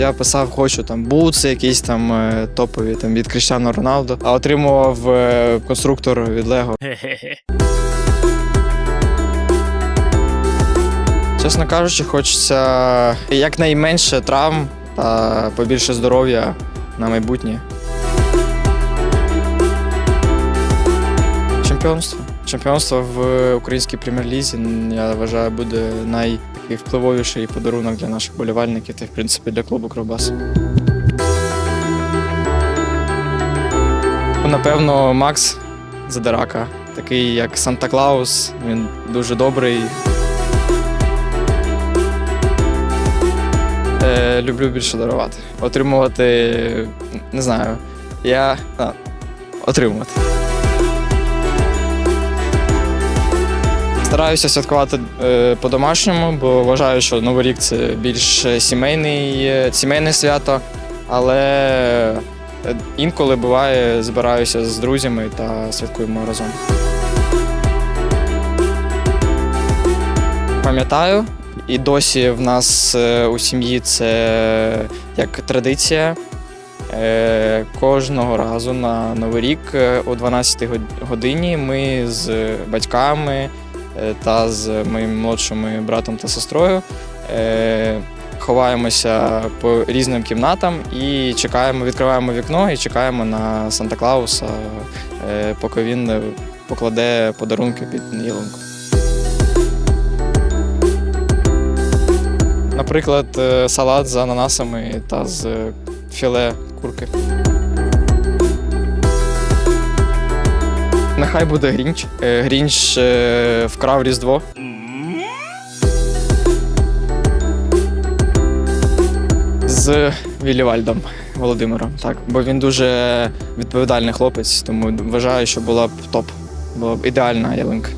я писав, хочу там бутси, якісь там е, топові там від Кріштіану Роналду, а отримував е, конструктор від Лего. Чесно кажучи, хочеться якнайменше травм та побільше здоров'я на майбутнє. Чемпіонство. Чемпіонство в українській прем'єр-лізі, я вважаю, буде найвпливовіший подарунок для наших болівальників та, в принципі, для клубу Кровбас. Напевно, Макс Задирака, такий як Санта Клаус, він дуже добрий. Е, люблю більше дарувати. Отримувати, не знаю, я а, отримувати. Стараюся святкувати е, по-домашньому, бо вважаю, що Новий рік це більш сімейний, е, сімейне свято, але е, інколи буває, збираюся з друзями та святкуємо разом. Пам'ятаю, і досі в нас у сім'ї це як традиція. Кожного разу на Новий рік о 12 год- годині ми з батьками та з моїм молодшим братом та сестрою е, ховаємося по різним кімнатам і чекаємо, відкриваємо вікно і чекаємо на Санта Клауса, е, поки він е, покладе подарунки під ялинку. Наприклад, е, салат з ананасами та з е, філе курки. Нехай буде Грінч. Е, Грінч е, вкрав Різдво. З Вілівальдом Володимиром, так. Бо він дуже відповідальний хлопець, тому вважаю, що була б топ. Була б ідеальна ялинка.